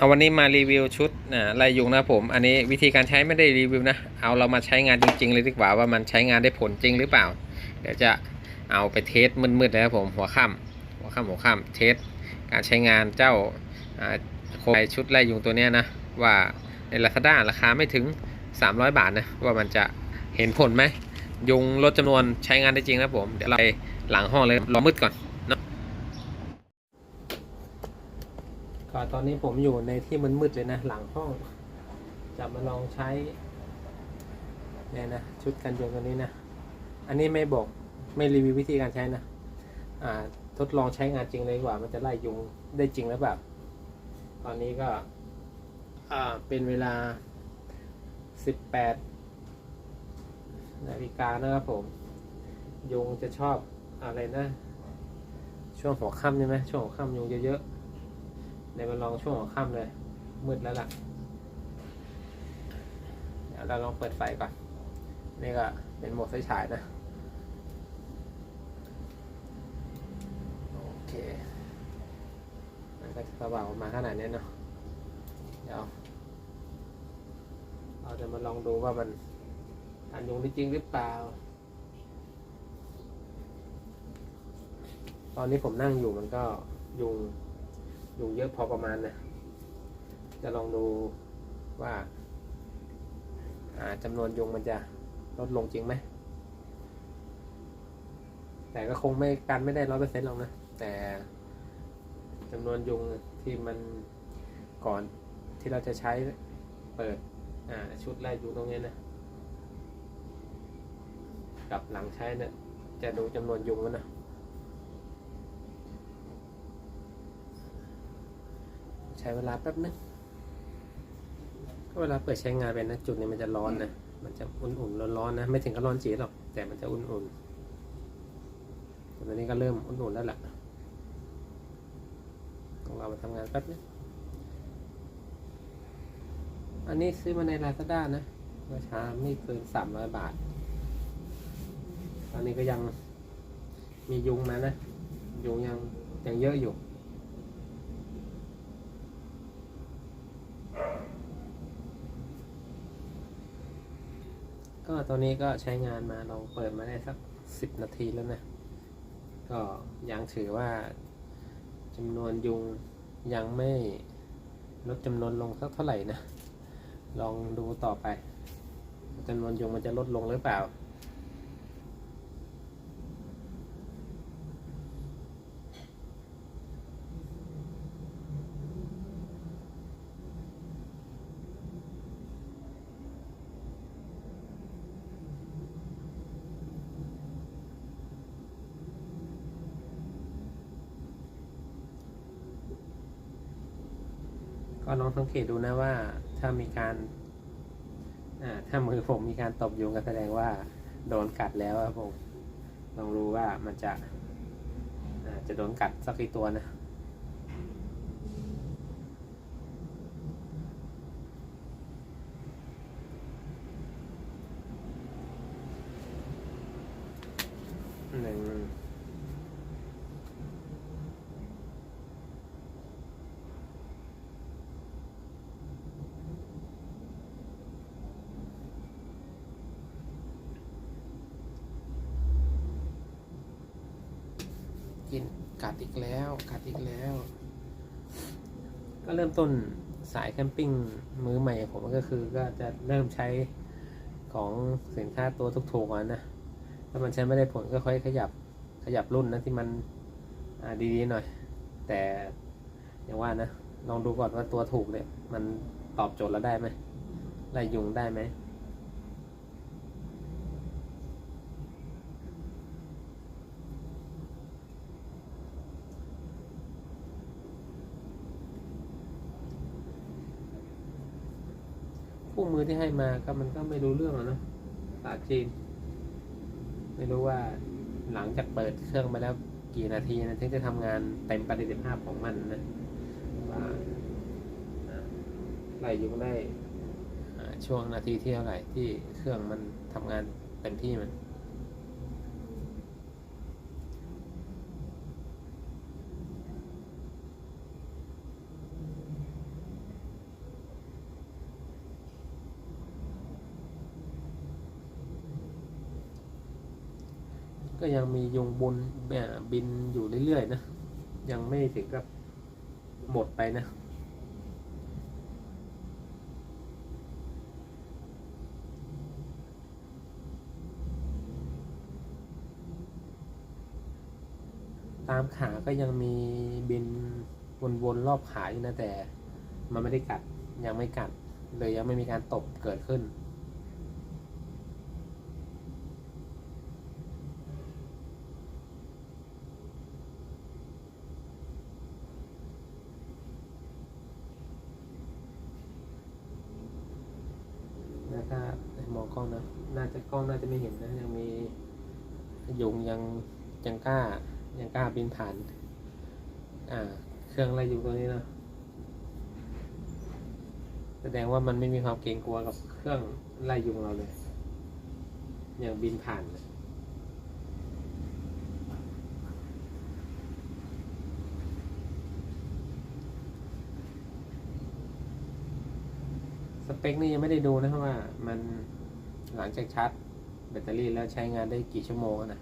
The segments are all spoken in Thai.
เอาวันนี้มารีวิวชุดอ่าลายยุงนะผม อันนี้วิธีการใช้ไม่ได้รีวิวนะ เอาเรามาใช้งานจริง ๆ เลยดีกว่าว่ามันใช้งานได้ผลจริงหรือเปล่า เดี๋ยวจะเอาไปเทสมืดๆเลยครับผมหัวค่ำหัวค่ำหัวค่ำเทสการใช้งานเจ้าโคมชุดลายยุงตัวนี้นะ ว่าใน Lazada ราคาไม่ถึง 300 บาทนะว่ามันจะเห็นผลไหมยุงลดจำนวนใช้งานได้จริงนะผมเดี๋ยวเราไปหลังห้องเลยรอมืดก่อน ก็ตอนนี้ผมอยู่ในที่มันมืดเลยนะ หลังห้อง จะมาลองใช้เนี่ยนะ ชุดกันยุงตัวนี้นะ อันนี้ไม่บอกไม่รีวิววิธีการใช้นะ อ่า ทดลองใช้งานจริงเลยกว่า มันจะไล่ยุงได้จริงแล้วแบบตอนนี้ก็ อ่า เป็นเวลา 18 นาฬิกานะครับผม ยุงจะชอบอะไรนะ ช่วงหัวค่ำใช่ไหมช่วงหัวค่ำยุงเยอะๆ ดี๋ยวมาลองช่วงหัวค่ำเลย มืดแล้วล่ะ เดี๋ยวเราลองเปิดไฟก่อน นี่ก็เป็นโหมดไฟฉายนะ โอเค มันก็จะสว่างออกมาขนาดนี้เนาะ เดี๋ยว เราจะมาลองดูว่ามันอันยุงได้จริงหรือเปล่า ตอนนี้ผมนั่งอยู่มันก็ยุง ยุงเยอะพอประมาณนะจะลองดูว่าจำนวนยุงมันจะลดลงจริงไหม แต่ก็คงไม่กันไม่ได้ร้อยเปอร์เซ็นต์หรอกนะ แต่จำนวนยุงที่มันก่อนที่เราจะใช้เปิดชุดไล่ยุงตรงนี้นะ กับหลังใช้เนี่ยจะดูจำนวนยุงแล้วนะ ใช้เวลาแป๊บนึงก็เวลาเปิดใช้งานไปนะจุดนี้มันจะร้อนนะ มันจะอุ่นๆร้อนๆนะ ไม่ถึงกับร้อนจีดหรอก แต่มันจะอุ่นๆแต่ตอนนี้ก็เริ่มอุ่นๆแล้วล่ะของเรามาทำงานแป๊บนึงอันนี้ซื้อมาใน Lazada นะราคาไม่เกินสามร้อยบาท ตอนนี้ก็ยังมียุงมานะ ยุงยังยังเยอะอยู่ ก็ตอนนี้ก็ใช้งานมาลองเปิดมาได้สักสิบนาทีแล้วนะ ก็ยังถือว่าจำนวนยุงยังไม่ลดจำนวนลงสักเท่าไหร่นะ ลองดูต่อไปจำนวนยุงมันจะลดลงหรือเปล่า ก็ลองสังเกตดูนะว่า ถ้ามีการถ้ามือผมมีการตบยุงก็แสดงว่าโดนกัดแล้วครับผมลองรู้ว่ามันจะจะโดนกัดสักกี่ตัวนะ หนึ่ง กัดอีกแล้วกัดอีกแล้ว ก็เริ่มต้นสายแคมปิ้งมือใหม่ของผมก็คือก็จะเริ่มใช้ของสินค้าตัวถูกๆก่อนนะถ้ามันใช้ไม่ได้ผลก็ค่อยขยับขยับรุ่นนะที่มันดีๆหน่อย แต่อย่างว่านะลองดูก่อนว่าตัวถูกเนี่ยมันตอบโจทย์เราได้ไหมไล่ยุงได้ไหม คู่มือที่ให้มาก็มันก็ไม่รู้เรื่องหรอกนะภาษาจีน ไม่รู้ว่าหลังจากเปิดเครื่องไปแล้วกี่นาทีนะถึงจะทำงานเต็มประสิทธิภาพของมันนะว่าอ่าไล่ยุงได้ช่วงนาทีที่เท่าไหร่ที่เครื่องมันทำงานเต็มที่มัน ก็ยังมียุงบุญเอ่อบินอยู่เรื่อยๆนะ ยังไม่ถึงกับหมดไปนะ ตามขาก็ยังมีบินวนๆรอบขาอยู่นะแต่ มันไม่ได้กัดยังไม่กัดเลยยังไม่มีการตบเกิดขึ้น นะถ้ามองก ล้องนะน่าจะกล้องน่าจะไม่เห็นนะยังมียุงยังยังกล้ายังกล้าบินผ่าน อ่า เครื่องไล่ยุงตัวนี้นะแสดงว่ามันไม่มีความเกรงกลัวกับเครื่องไล่ยุงเราเลยอยังบินผ่านเลยสเปคนี่ยังไม่ได้ดูนะเพราะว่ามัน หลังจากชาร์จแบตเตอรี่แล้วใช้งานได้กี่ชั่วโมงนะ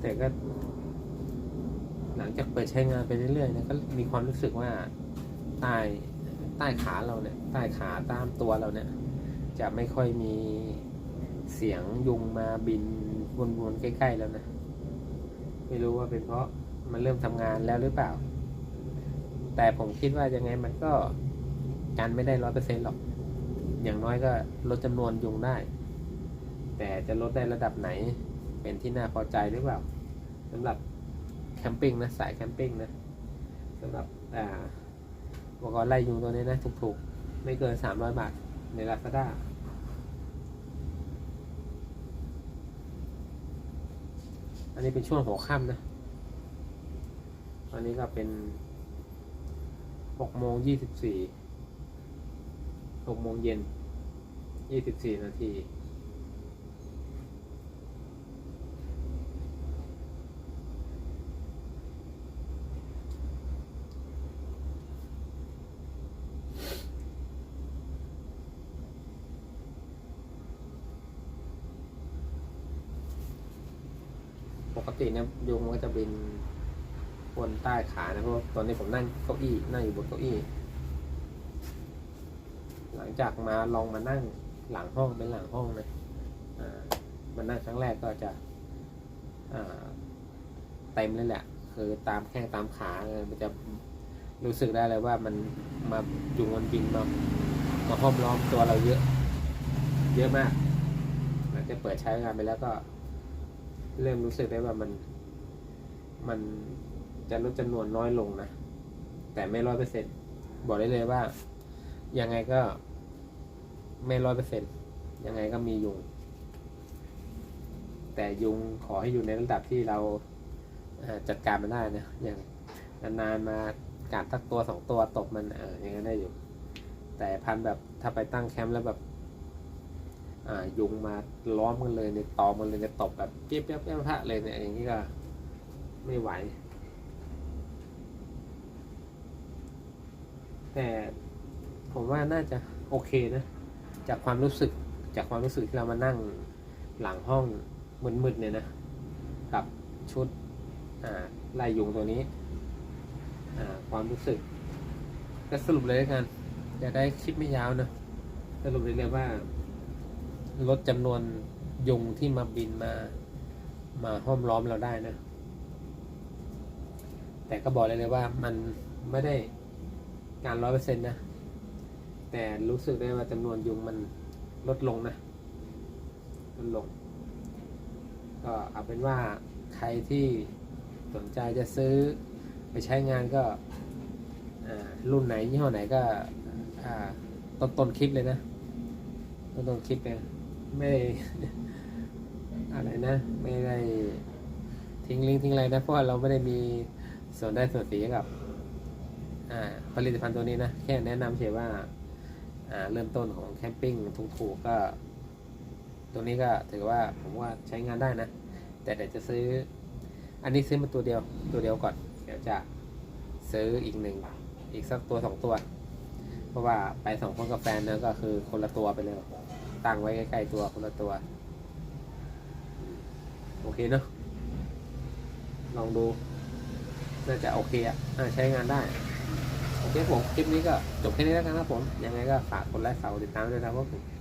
แต่ก็ หลังจากเปิดใช้งานไปเรื่อยๆเนะก็มีความรู้สึกว่าใต้ใต้ขาเราเนี่ยใต้ขาตามตัวเราเนี่ย จะไม่ค่อยมีเสียงยุงมาบินวนๆใกล้ ๆ แล้วนะ ไม่รู้ว่าเป็นเพราะมันเริ่มทำงานแล้วหรือเปล่า แต่ผมคิดว่ายังไงมันก็กันไม่ได้ร้อยเปอร์เซ็นต์หรอก อย่างน้อยก็ลดจำนวนยุงได้ แต่จะลดได้ระดับไหนเป็นที่น่าพอใจหรือเปล่าสำหรับ แคมปิ้งนะสายแคมปิ้งนะสำหรับอ่าอุปกรณ์ไล่ยุงตัวนี้นะถูกๆ ไม่เกินสามร้อยบาทในลาซาด้าอันนี้เป็นช่วงหัวค่ำนะ ตอนนี้ก็เป็นหกโมงยี่สิบสี่หกโมงเย็นยี่สิบสี่นาที ป กติเนี่ยยุงมันก็จะบินบนใต้ขานะเพราะตอนนี้ผมนั่งเก้าอี้นั่งอยู่บนเก้าอี้ หลังจากมาลองมานั่งหลังห้องเป็นหลังห้องนะอ่ามานั่งครั้งแรกก็จะอ่าเต็มเลยแหละ คือตามแข้งตามขาเลยมันจะรู้สึกได้เลยว่ามันมายุงมันบินมามาห้อมล้อมตัวเราเยอะ เยอะมากหลังจากเปิดใช้งานไปแล้วก็ เริ่มรู้สึกได้ว่ามัน มันจะลดจำนวนน้อยลงนะ แต่ไม่ร้อยเปอร์เซ็นต์บอกได้เลยว่า ยังไงก็ไม่ร้อยเปอร์เซ็นต์ยังไงก็มียุง แต่ยุงขอให้อยู่ในระดับที่เราจัดการมันได้นะ อย่างนานๆมากัดสักตัวสองตัวตบมันเออยังไงได้อยู่ แต่พันแบบถ้าไปตั้งแคมป์แล้วแบบ ยุงมาล้อมกันเลยในตอมันเลยจะตบแบบเปี้ยบเปี้ยเปี้ยพระเลยเนี่ยอย่างนี้ก็ไม่ไหว แต่ผมว่าน่าจะโอเคนะ จากความรู้สึกจากความรู้สึกที่เรามานั่งหลังห้องมืดๆเนี่ยนะ กับชุดอ่าไล่ยุงตัวนี้ ความรู้สึก ก็สรุปเลยด้วกัน จะได้คลิปไม่ยาวนะ สรุปเลยว่า ลดจำนวนยุงที่มาบินมามาห้อมล้อมเราได้นะ แต่ก็บอกเลยเลยว่ามันไม่ได้การร้อยเปอร์เซ็นต์นะ แต่รู้สึกได้ว่าจำนวนยุงมันลดลงนะลดลง ก็เอาเป็นว่าใครที่สนใจจะซื้อไปใช้งานก็รุ่นไหนยี่ห้อไหนก็ต้นต้นคลิปเลยนะ ต้นต้นคลิปเลย ไม่ได้อะไรนะ ไม่ได้ทิ้งลิงก์ทิ้งอะไรนะ เพราะว่าเราไม่ได้มีส่วนได้ส่วนเสียกับผลิตภัณฑ์ตัวนี้นะ แค่แนะนำเฉยว่าเริ่มต้นของแคมปิ้งถูกๆก็ ตัวนี้ก็ถือว่าผมว่าใช้งานได้นะ แต่เดี๋ยวจะซื้อ อันนี้ซื้อมาตัวเดียวตัวเดียวก่อน เดี๋ยวจะซื้ออีกหนึ่งอีกสักตัวสองตัว เพราะว่าไปสองคนกับแฟนนะก็คือคนละตัวไปเลย ตั้งไว้ใกล้ๆตัวคนละตัว โอเคเนาะลองดู น่าจะโอเคอะน่าใช้งานได้ โอเคผม คลิปนี้ก็จบแค่นี้แล้วกันครับผม ยังไงก็ฝากกดไลค์ฝากติดตามด้วยนะครับผม